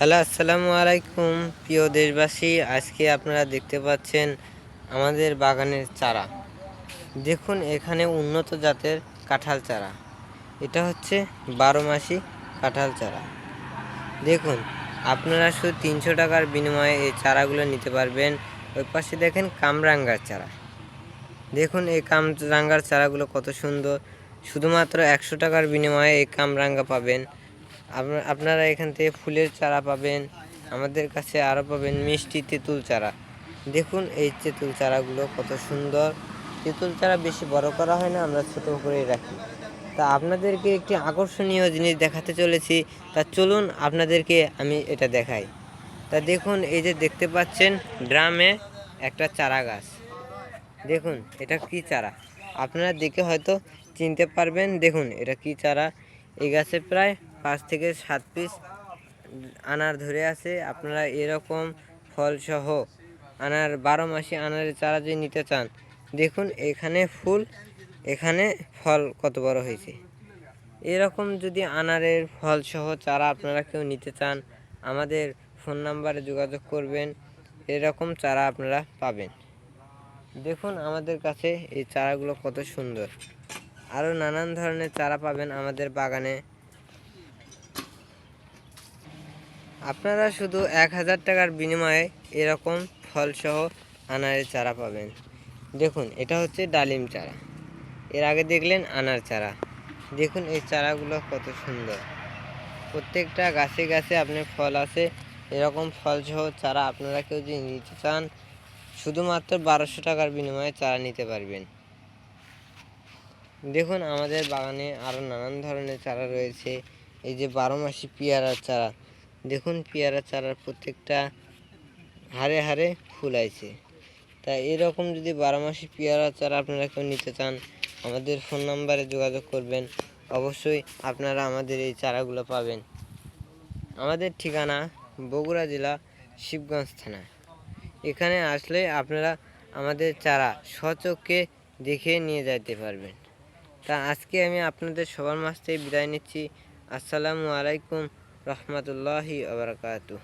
Hello, আসসালামু আলাইকুম, প্রিয় দেশবাসী। আজকে আপনারা দেখতে পাচ্ছেন আমাদের বাগানের চারা। দেখুন, এখানে উন্নত জাতের কাঁঠাল চারা। এটা হচ্ছে বারো মাসি কাঁঠাল চারা। দেখুন, আপনারা শুধু তিনশো টাকার বিনিময়ে এই চারাগুলো নিতে পারবেন। ওই পাশে দেখেন কামরাঙ্গার চারা। দেখুন, এই কামরাঙ্গার চারাগুলো কত সুন্দর। শুধুমাত্র একশো টাকার বিনিময়ে এই কামরাঙ্গা পাবেন। আপনারা এখান থেকে ফুলের চারা পাবেন, আমাদের কাছে আরও পাবেন মিষ্টি তেঁতুল চারা। দেখুন এই তেঁতুল চারাগুলো কত সুন্দর। তেঁতুল চারা বেশি বড় করা হয় না, আমরা ছোটো করেই রাখি। তা আপনাদেরকে একটি আকর্ষণীয় জিনিস দেখাতে চলেছি, তা চলুন আপনাদেরকে আমি এটা দেখাই। তা দেখুন, এই যে দেখতে পাচ্ছেন, ড্রামে একটা চারা গাছ। দেখুন, এটা কি চারা? আপনারা দেখে হয়তো চিনতে পারবেন, দেখুন এটা কি চারা? এই গাছে প্রায় পাঁচ থেকে সাত পিস আনার ধরে আছে। আপনারা এরকম ফলসহ আনার, বারো মাসে আনারের চারা যদি নিতে চান, দেখুন এখানে ফুল, এখানে ফল কত বড় হয়েছে। এরকম যদি আনারের ফলসহ চারা আপনারা কেউ নিতে চান, আমাদের ফোন নাম্বারে যোগাযোগ করবেন, এরকম চারা আপনারা পাবেন। দেখুন আমাদের কাছে এই চারাগুলো কত সুন্দর। আরও নানান ধরনের চারা পাবেন আমাদের বাগানে। আপনারা শুধু এক হাজার টাকার বিনিময়ে এরকম ফলসহ আনারের চারা পাবেন। দেখুন, এটা হচ্ছে ডালিম চারা। এর আগে দেখলেন আনার চারা। দেখুন এই চারাগুলো কত সুন্দর। প্রত্যেকটা গাছে গাছে আপনার ফল আছে এরকম ফলসহ চারা আপনারা কেউ যদি নিতে চান, শুধুমাত্র বারোশো টাকার বিনিময়ে চারা নিতে পারবেন। দেখুন, আমাদের বাগানে আরও নানান ধরনের চারা রয়েছে। এই যে বারো মাসি পেয়ারার চারা। দেখুন পেয়ারা চারার প্রত্যেকটা হারে হারে ফুল আছে তা এরকম যদি বারো মাসি পেয়ারা চারা আপনারা কেউ নিতে চান, আমাদের ফোন নাম্বারে যোগাযোগ করবেন। অবশ্যই আপনারা আমাদের এই চারাগুলো পাবেন। আমাদের ঠিকানা বগুড়া জেলা, শিবগঞ্জ থানা। এখানে আসলে আপনারা আমাদের চারা সচক্ষে দেখে নিয়ে যাইতে পারবেন। তা আজকে আমি আপনাদের সবার মাছ থেকে বিদায় নিচ্ছি। আসসালামু আলাইকুম। রহমতুল্লাহি আবরকাতুহ।